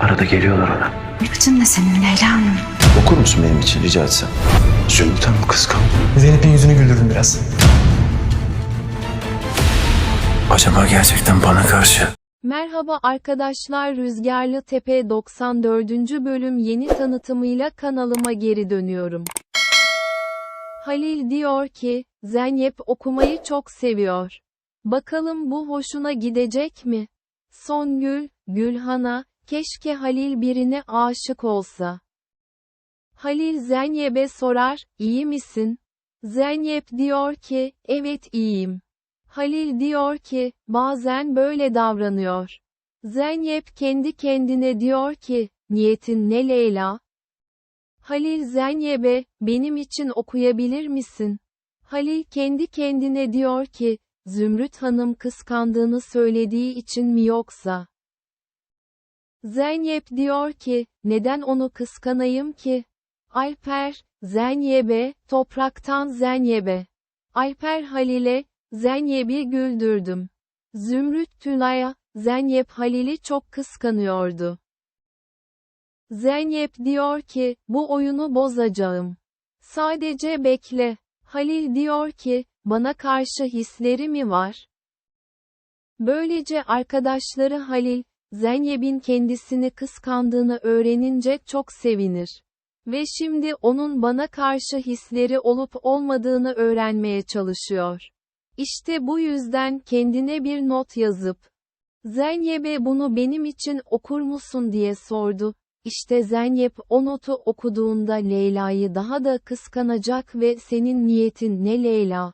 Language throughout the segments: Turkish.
Arada geliyorlar ona. Yapıcın ne senin Leyla Hanım? Okur musun benim için rica etsem? Zümrüt Hanım kıskandı. Zeynep'in yüzünü güldürdüm biraz. Acaba gerçekten bana karşı Merhaba arkadaşlar Rüzgarlı Tepe 94. bölüm yeni tanıtımıyla kanalıma geri dönüyorum. Halil diyor ki, Zeynep okumayı çok seviyor. Bakalım bu hoşuna gidecek mi? Songül, Gülhan'a, keşke Halil birine aşık olsa. Halil Zeynep'e sorar, iyi misin? Zeynep diyor ki, evet iyiyim. Halil diyor ki, bazen böyle davranıyor. Zeynep kendi kendine diyor ki, niyetin ne Leyla? Halil Zeynep'e, benim için okuyabilir misin? Halil kendi kendine diyor ki, Zümrüt Hanım kıskandığını söylediği için mi yoksa? Zeynep diyor ki, neden onu kıskanayım ki? Alper, Zeynep'e, topraktan Zeynep'e. Alper Halil'e, Zeynep'i güldürdüm. Zümrüt Tülay'a, Zeynep Halil'i çok kıskanıyordu. Zeynep diyor ki, bu oyunu bozacağım. Sadece bekle. Halil diyor ki, bana karşı hisleri mi var? Böylece arkadaşları Halil, Zeynep'in kendisini kıskandığını öğrenince çok sevinir. Ve şimdi onun bana karşı hisleri olup olmadığını öğrenmeye çalışıyor. İşte bu yüzden kendine bir not yazıp, Zeynep'e bunu benim için okur musun diye sordu. İşte Zeynep o notu okuduğunda Leyla'yı daha da kıskanacak ve senin niyetin ne Leyla?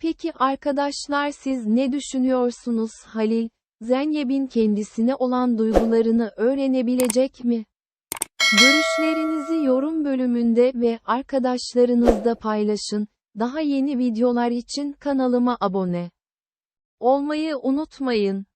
Peki arkadaşlar siz ne düşünüyorsunuz Halil? Zeynep'in kendisine olan duygularını öğrenebilecek mi? Görüşlerinizi yorum bölümünde ve arkadaşlarınızda paylaşın. Daha yeni videolar için kanalıma abone olmayı unutmayın.